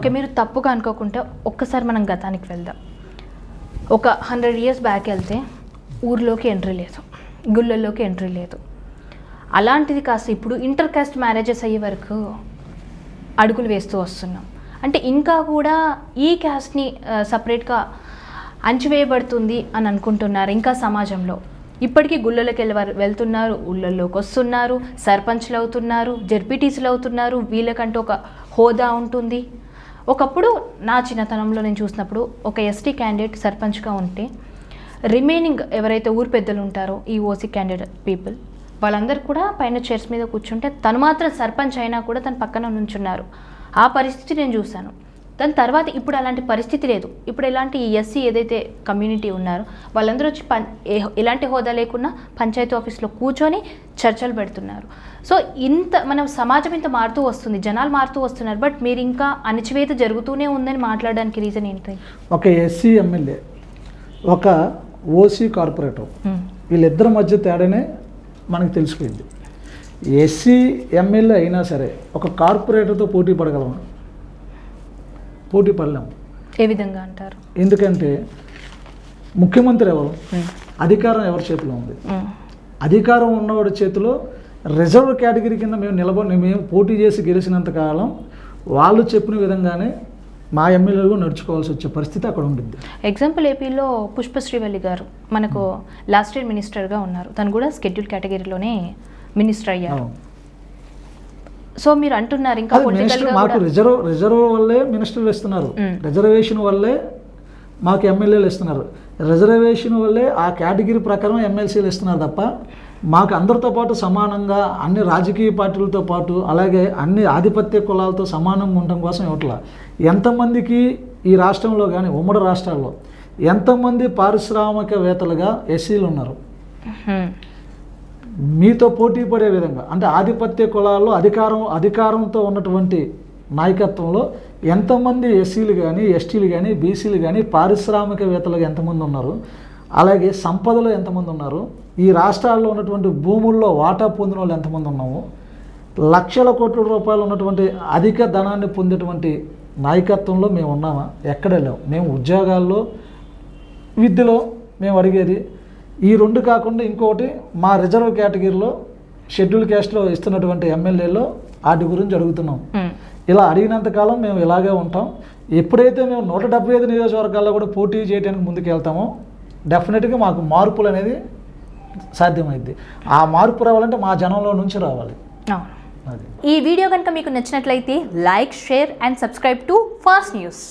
Okay మీరు తప్పుగా అనుకోకుంటే ఒక్కసారి మనం గతానికి వెళ్దాం. ఒక హండ్రెడ్ ఇయర్స్ బ్యాక్ వెళ్తే ఊర్లోకి ఎంట్రీ లేదు గుళ్ళల్లోకి ఎంట్రీ లేదు. అలాంటిది కాస్త ఇప్పుడు ఇంటర్ కాస్ట్ మ్యారేజెస్ అయ్యే వరకు అడుగులు వేస్తూ వస్తున్నాం. అంటే ఇంకా కూడా ఈ క్యాస్ట్ని సపరేట్గా అంచివేయబడుతుంది అని అనుకుంటున్నారు ఇంకా సమాజంలో. ఇప్పటికీ గుళ్ళలోకి వెళ్ళి వెళ్తున్నారు ఊళ్ళల్లోకి వస్తున్నారు సర్పంచ్లు అవుతున్నారు జెడ్పీటీసీలు అవుతున్నారు వీళ్ళకంటూ ఒక హోదా ఉంటుంది. ఒకప్పుడు నా చిన్నతనంలో నేను చూసినప్పుడు ఒక ఎస్టీ క్యాండిడేట్ సర్పంచ్గా ఉంటే రిమైనింగ్ ఎవరైతే ఊరు పెద్దలు ఉంటారో ఈ ఓసీ క్యాండిడేట్ పీపుల్ వాళ్ళందరూ కూడా పైన చైర్స్ మీద కూర్చుంటే తను మాత్రం సర్పంచ్ అయినా కూడా తన పక్కన నుంచున్నారు. ఆ పరిస్థితి నేను చూశాను. దాని తర్వాత ఇప్పుడు అలాంటి పరిస్థితి లేదు. ఇప్పుడు ఎలాంటి ఎస్సీ ఏదైతే కమ్యూనిటీ ఉన్నారో వాళ్ళందరూ వచ్చి పం ఎలాంటి హోదా లేకున్నా పంచాయతీ ఆఫీస్లో కూర్చొని చర్చలు పెడుతున్నారు. సో ఇంత మనం సమాజం ఇంత మారుతూ వస్తుంది జనాలు మారుతూ వస్తున్నారు బట్ మీరు ఇంకా అణచివేత జరుగుతూనే ఉందని మాట్లాడడానికి రీజన్ ఏంటి? ఒక ఎస్సీ ఎమ్మెల్యే ఒక ఓసీ కార్పొరేటర్. వీళ్ళిద్దరి మధ్య తేడానే మనకు తెలిసిపోయింది. ఎస్సీ ఎమ్మెల్యే అయినా సరే ఒక కార్పొరేటర్తో పోటీ పడగలమా? పోటీ పడలేము ఏ విధంగా అంటారు? ఎందుకంటే ముఖ్యమంత్రి ఎవరు? అధికారం ఎవరి చేతిలో ఉంది. అధికారం ఉన్నవాడి చేతిలో రిజర్వ్ కేటగిరీ కింద మేము నిలబడి మేము పోటీ చేసి గెలిచినంత కాలం వాళ్ళు చెప్పిన విధంగానే మా ఎమ్మెల్యేలు నడుచుకోవాల్సి వచ్చే పరిస్థితి అక్కడ ఉంటుంది ఎగ్జాంపుల్ ఏపీలో పుష్పశ్రీవల్లి గారు మనకు లాస్ట్ ఇయర్ మినిస్టర్గా ఉన్నారు. తను కూడా షెడ్యూల్ కేటగిరీలోనే మినిస్టర్ అయ్యారు. సో మీరు అంటున్నారు ఇంకా మినిస్టర్ మాకు రిజర్వ్ రిజర్వ్ వల్లే మినిస్టర్లు ఇస్తున్నారు. రిజర్వేషన్ వల్లే మాకు ఎమ్మెల్యేలు ఇస్తున్నారు రిజర్వేషన్ వల్లే ఆ కేటగిరీ ప్రకారం ఎమ్మెల్సీలు ఇస్తున్నారు తప్ప మాకు అందరితో పాటు సమానంగా అన్ని రాజకీయ పార్టీలతో పాటు అలాగే అన్ని ఆధిపత్య కులాలతో సమానంగా ఉండటం కోసం ఇవ్వట్ల ఎంతమందికి ఈ రాష్ట్రంలో కానీ ఉమ్మడి రాష్ట్రాల్లో ఎంతమంది పారిశ్రామికవేత్తలుగా ఎస్సీలు ఉన్నారు. మీతో పోటీ పడే విధంగా అంటే ఆధిపత్య కులాల్లో అధికారం అధికారంతో ఉన్నటువంటి నాయకత్వంలో ఎంతమంది ఎస్సీలు కానీ ఎస్టీలు కానీ బీసీలు కానీ పారిశ్రామికవేత్తలుగా ఎంతమంది ఉన్నారు అలాగే సంపదలో ఎంతమంది ఉన్నారు ఈ రాష్ట్రాల్లో ఉన్నటువంటి భూముల్లో వాటా పొందిన వాళ్ళు ఎంతమంది ఉన్నాము లక్షల కోట్ల రూపాయలు ఉన్నటువంటి అధిక ధనాన్ని పొందేటువంటి నాయకత్వంలో మేము ఉన్నామా? ఎక్కడ లేవు. మేము ఉద్యోగాల్లో విద్యలో మేము అడిగేది ఈ రెండు కాకుండా ఇంకొకటి మా రిజర్వ్ కేటగిరీలో షెడ్యూల్ క్యాస్ట్లో ఇస్తున్నటువంటి ఎమ్మెల్యేలో వాటి గురించి అడుగుతున్నాం. ఇలా అడిగినంత కాలం మేము ఇలాగే ఉంటాం. ఎప్పుడైతే మేము నూట డెబ్బై ఐదు నియోజకవర్గాల్లో కూడా పోటీ చేయడానికి ముందుకు వెళ్తామో డెఫినెట్గా మాకు మార్పులు అనేది సాధ్యమైద్ది. ఆ మార్పు రావాలంటే మా జనంలో నుంచి రావాలి. ఈ వీడియో కనుక మీకు నచ్చినట్లయితే like share and subscribe to fast news.